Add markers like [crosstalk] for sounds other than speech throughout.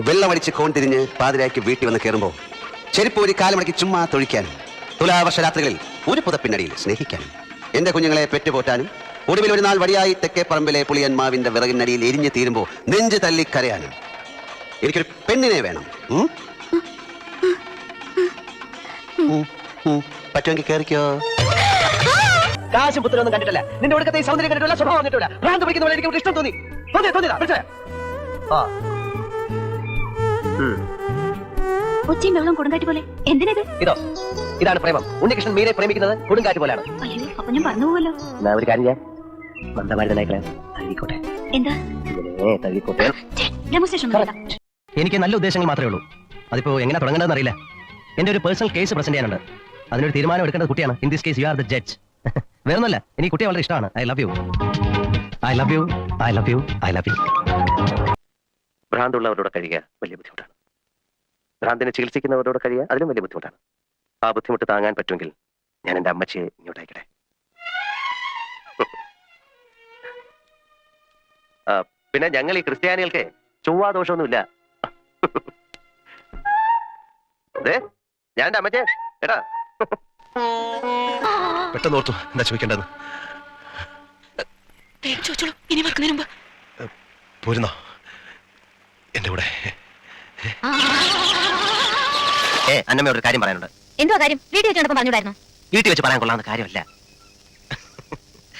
വെള്ളമടിച്ച് കോൺ തിരിഞ്ഞ് പാതിരായ്ക്ക് വീട്ടിൽ വന്ന് കയറുമ്പോൾ ചെരുപ്പ് ഒരു കാലമടക്കി ചുമ്മാ തൊഴിക്കാനും തുലാവർഷ രാത്രികളിൽ ഒരു പുതപ്പിനടിയിൽ സ്നേഹിക്കാനും എന്റെ കുഞ്ഞുങ്ങളെ പെറ്റുപോറ്റാനും ഒടുവിൽ ഒരു നാൾ തെക്കേ പറമ്പിലെ പുളിയന്മാവിന്റെ വിറകിനടിയിൽ എരിഞ്ഞു തീരുമ്പോൾ നെഞ്ച് തല്ലി കരയാനും. എനിക്കൊരു പെണ്ണിനെ വേണം. പറ്റുമെങ്കിൽ കയറിക്കോ കാശും പുത്രനൊന്നും കണ്ടിട്ടില്ല. നിന്റെ ഒടുക്കത്തെ സൗന്ദര്യം കണ്ടിട്ടില്ല സ്വഭാവം കണ്ടിട്ടില്ല. ഭ്രാന്ത് പോലെ എനിക്ക് ഇഷ്ടം തോന്നി. തോന്നിയ തോന്നിയതാ? മനസ്സിലായോ? ആ. ഉം. ഒച്ചയും വെള്ളം കൊടുങ്കാറ്റ് പോലെ. എന്തിനത്? ഇതോ ഇതാണ് പ്രേമം. ഉണ്ണികൃഷ്ണൻ മീനെ പ്രേമിക്കുന്നത് കൊടുങ്കാറ്റ് പോലെയാണ്. അയ്യോ അപ്പൊ ഞാൻ പറഞ്ഞു പോവല്ലോ. എന്നാ ഒരു കാര്യം ഞാൻ മന്ദമാരുതനായിക്കളെ തള്ളിക്കോട്ടെ എന്താ? ഇങ്ങനെ തള്ളിക്കോട്ടെ ഡെമോൺസ്ട്രേഷൻ എനിക്ക് നല്ല ഉദ്ദേശങ്ങൾ മാത്രമേ ഉള്ളൂ. അതിപ്പോ എങ്ങനെ തുടങ്ങേണ്ടതെന്ന് അറിയില്ല. എന്റെ ഒരു പേഴ്സണൽ കേസ് പ്രസന്റ് ചെയ്യാനുണ്ട്. അതിനൊരു തീരുമാനം എടുക്കേണ്ട കുട്ടിയാണ്. In this case you are the judge വേറൊന്നല്ല എനിക്ക് കുട്ടിയെ വളരെ ഇഷ്ടമാണ്. I love you I love you I love you I love you ഭ്രാന്തുള്ളവരോട് കഴിയുക വലിയ ബുദ്ധിമുട്ടാണ്. ഭ്രാന്തിനെ ചികിത്സിക്കുന്നവരോട് കഴിയുക അതിലും വലിയ ബുദ്ധിമുട്ടാണ്. ആ ബുദ്ധിമുട്ട് താങ്ങാൻ പറ്റുമെങ്കിൽ ഞാൻ എന്റെ അമ്മച്ചിയെ ഇങ്ങോട്ട് അയക്കട്ടെ. ആ, പിന്നെ ഞങ്ങൾ ഈ ക്രിസ്ത്യാനികൾക്ക് ചൊവ്വാ ദോഷമൊന്നുമില്ല ഞാൻ എന്റെ അമ്മച്ചേ എടാ. പെട്ടെന്ന് ഓർത്തു എന്താ ചോദിക്കേണ്ടത് ചോദിച്ചോളൂ ഇനി വെക്കുന്നതിന് മുമ്പ്. പോരുന്നോ? എന്റെ കൂടെ. ഏ അന്നമ്മയോട് ഒരു കാര്യം പറയാനുണ്ട്. എന്തോ കാര്യം? വീട്ടിൽ വെച്ച് കണ്ടപ്പോൾ പറഞ്ഞുണ്ടായിരുന്നു വീട്ടിൽ വെച്ച് പറയാൻ കൊള്ളാവുന്ന കാര്യമല്ല.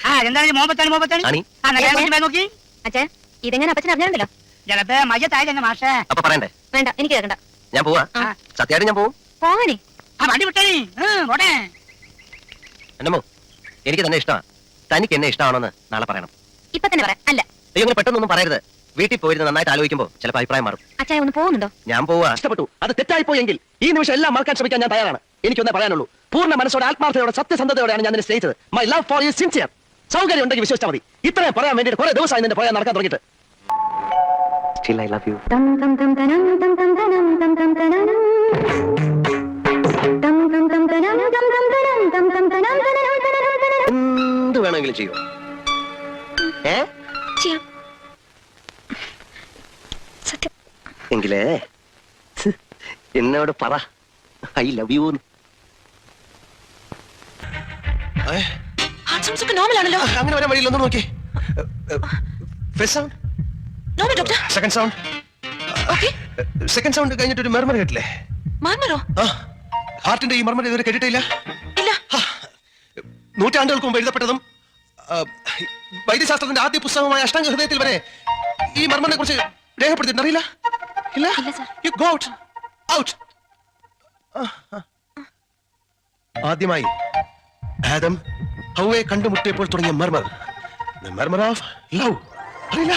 ആ എന്താണ് ആണി. ആ നല്ല നോക്കി. അച്ഛാ ഇതെങ്ങനെ അപ്പച്ചൻ അറിഞ്ഞാണ്ടല്ലോ ചിലപ്പോ മയ്യത്തായി തന്നെ മാഷേ. അപ്പൊ പറയണ്ടേ? വേണ്ട എനിക്ക് കേൾക്കണ്ട. ഞാൻ പോവാ. ആ. സത്യമായിട്ട് ഞാൻ പോവും? ആ വണ്ടി വിട്ടേ പോട്ടെ. എന്നമ്മോ എനിക്ക് തന്നെ ഇഷ്ടമാണ് തനിക്ക് എന്നെ ഇഷ്ടമാണോന്ന് നാളെ പറയണം. ഇപ്പൊ തന്നെ പറയാം അല്ല. അയ്യോ അങ്ങനെ പെട്ടെന്നൊന്നും പറയരുത്. വീട്ടിൽ പോയിരുന്ന നന്നായിട്ട് ആലോചിക്കുമ്പോൾ ചിലപ്പോൾ അഭിപ്രായം മാറും. അച്ഛാ ഒന്ന് പോകുന്നുണ്ടോ? ഞാൻ പോവാ. ഇഷ്ടപ്പെട്ടു. അത് തെറ്റായി പോയെങ്കിൽ ഈ നിമിഷം എല്ലാം മറക്കാൻ ശ്രമിക്കാൻ ഞാൻ തയ്യാറാണ്. എനിക്കൊന്നേ പറയാനുള്ളൂ. പൂർണ മനസ്സോടെ ആത്മാർത്ഥതയോടെ സത്യസന്ധതയോടെയാണ് ഞാൻ നിന്നെ സ്നേഹിച്ചത്. My love for you sincere സൗകര്യം ഉണ്ടെങ്കിൽ വിശ്വസിച്ചാൽ മതി. ഇത്രയും പറയാൻ വേണ്ടിട്ട് കുറെ ദിവസമായി നിന്റെ പറയാൻ നടക്കാൻ തുടങ്ങിയിട്ട്. Still I love you. dum dum dum dum dum dum dum തനനം തനനം തനനം. എന്ത് വേണമെങ്കിലും ചെയ്യോ? ഏ? ചെയ്യാം. എങ്കിലേ. എന്നോട് പറ. I love you heart sounds normal ആണല്ലോ. അങ്ങനെ വരാൻ ഒന്ന് നോക്കി. First sound normal doctor second sound okay second sound കഴിഞ്ഞിട്ട് ഒരു മർമർ കേട്ടില്ലേ? മർമറോ ഹാർട്ടിന്റെ ഈ മർമർ ഇതുവരെ കേട്ടിട്ടില്ല? ഇല്ല. നൂറ്റാണ്ടുകൾക്ക് മുമ്പ് എഴുതപ്പെട്ടതും വൈദ്യശാസ്ത്രത്തിന്റെ ആദ്യ പുസ്തകമായ അഷ്ടാംഗ ഹൃദയത്തിൽ വരെ ഈ മർമ്മനെ കുറിച്ച് രേഖപ്പെടുത്തിയിട്ടുണ്ട്? അറിയില്ല. ഇല്ല. യു ഗോ ഔട്ട് ആ. ആദ്യമായി ആദം ഹൗവെ കണ്ടുമുട്ടിയപ്പോൾ തുടങ്ങിയ മർമർ. മർമർ ഓഫ് ലവ് അറിയില്ല.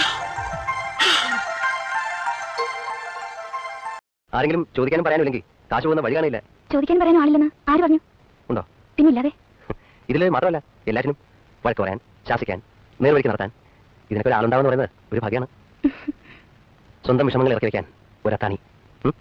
ആരെങ്കിലും ചോദിക്കാനും പറയാനില്ലെങ്കിൽ കാശ് പോകുന്ന വഴി കാണില്ല ചോദിക്കാൻ പറയാൻ ആളില്ലെന്ന് ആര് പറഞ്ഞു? ഉണ്ടോ? പിന്നില്ലാതെ. ഇതിൽ മാത്രമല്ല എല്ലാറ്റിനും വഴക്ക് പറയാൻ ശാസിക്കാൻ നേർവഴിക്ക് നടത്താൻ. ഇതിനൊക്കെ ഒരാളുണ്ടാവെന്ന് പറയുന്നത് ഒരു ഭാഗ്യമാണ് [laughs] സ്വന്തം വിഷമങ്ങൾ ഇറക്കി വെക്കാൻ. ഒരത്താണി ഉം?